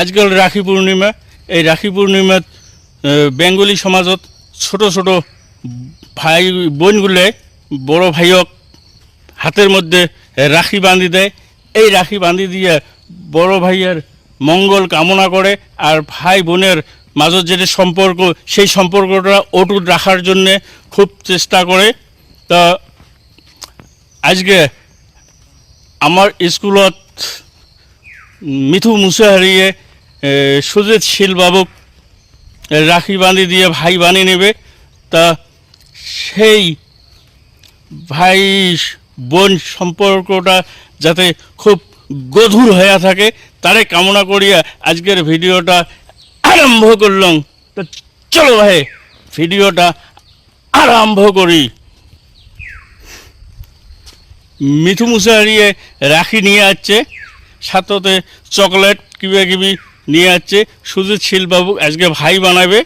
আজকাল রাখি পূর্ণিমা, এই রাখি পূর্ণিমাত বেঙ্গলি সমাজত ছোট ছোট ভাই বোনগুলে বড় ভাইয়ক হাতের মধ্যে রাখি বাঁধি দেয়। এই রাখি বাঁধি দিয়ে বড় ভাইয়ের মঙ্গল কামনা করে আর ভাই বোনের মাঝত যেটা সম্পর্ক, সেই সম্পর্কটা অটুট রাখার জন্যে খুব চেষ্টা করে। তা আজকে আমার স্কুলত মিথু মুসাহারিয়ে সুজিত শীলবাবুক রাখি বাঁধি দিয়ে ভাই বানিয়ে নেবে। তা সেই ভাই বোন সম্পর্কটা যাতে খুব গধুর হয়ে থাকে, তারে কামনা করিয়া আজকের ভিডিওটা আরম্ভ করলাম। তো চলো ভাই, ভিডিওটা আরম্ভ করি। মিঠু মুসাহারিয়ে রাখি নিয়ে আসছে সাথে চকলেট, কিবা কিবি নিয়ে আসছে। সুজিত শীলবাবু আজকে ভাই বানাবে।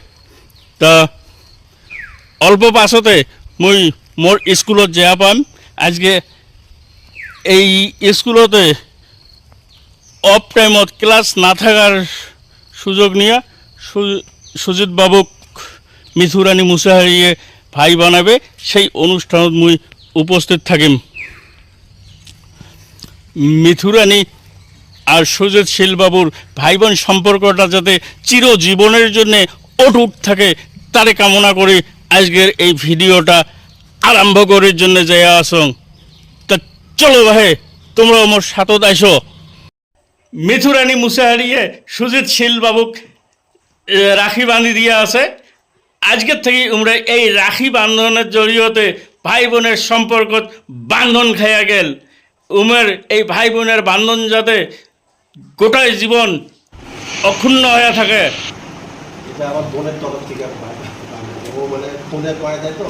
তা অল্প পাছতে মই মোৰ স্কুলত যেয়া পাম। আজকে এই স্কুলতে অফ টাইমত ক্লাস না থাকার সুযোগ নিয়ে সুজিত বাবুক মিথুরানী মুসাহারিয়ে ভাই বানাবে। সেই অনুষ্ঠানত মুই উপস্থিত থাকিম। মিথুরানী আর সুজিত শীলবাবুর ভাই বোন সম্পর্কটা যাতে চিরজীবনের জন্যে অটুট থাকে, তারে কামনা করে আজকের এই ভিডিওটা আরম্ভ করার জন্য যাই আসং তা চলো ভাই তোমরা আমার সাথত আইসো। মিথুরানী মুসাহারিয়ে সুজিত শীলবাবুক রাখি বান্ধি দিয়ে আছে। আজকের থেকে আমরা এই রাখি বান্ধনের জড়িয়তে ভাই বোনের সম্পর্ক বান্ধন খাইয়া গেল। উমের এই ভাই বোনের বান্ধন যাতে গোটাই জীবন অক্ষুণ্ণ হয়ে থাকে। এটা আমার বোনের তরফ থেকে ও মানে ফোনে যায় তো?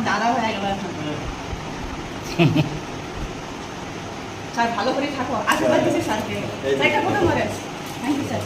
দাদা হয়ে গেল স্যার ভালো করে থাকো। আশীর্বাদ দিচ্ছি স্যারকে। স্যার কথা মনে আছে? Thank you sir